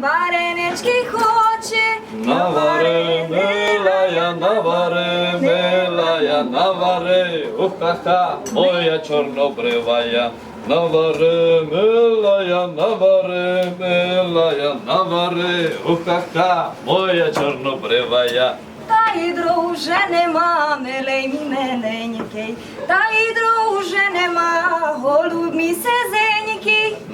варенички хоче. Навари, милая, навари, милая, навари, уха-ха, моя чорнобривая. Навари, милая, навари, милая, навари, уха-ха, моя чорнобривая. Та й друже нема, милий мій миленький, та й друже нема, голуб мій.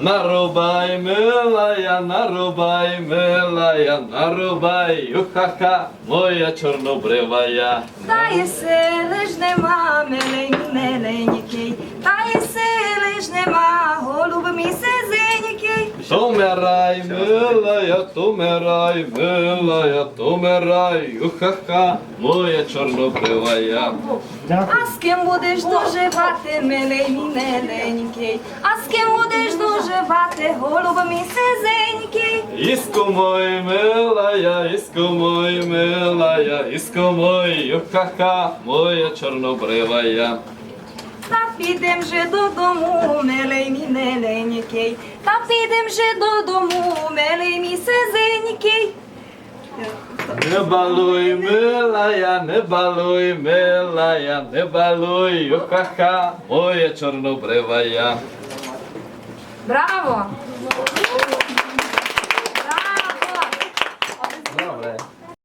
Нарубай, милая, нарубай, милая, нарубай, уха-ха, моя чорнобривая. Та й сили ж нема, мій миленький, та й сили ж нема, голуб мій сизенький. Тумирай, милая, тумирай, милая, тумирай, уха-ха, моя чорнобривая. А з ким будеш доживати, милий мій миленький, а з ким голуб мій сизенький. Isku moj, милая, isku moj, милая, isku moj, уха-ха, моя чорнобривая. Та підем же додому, милий мій миленький, та підем же додому, милий мій сизенький. Не балуй, милая, не балуй, милая, не балуй, уха-ха, моя чорнобривая. Браво!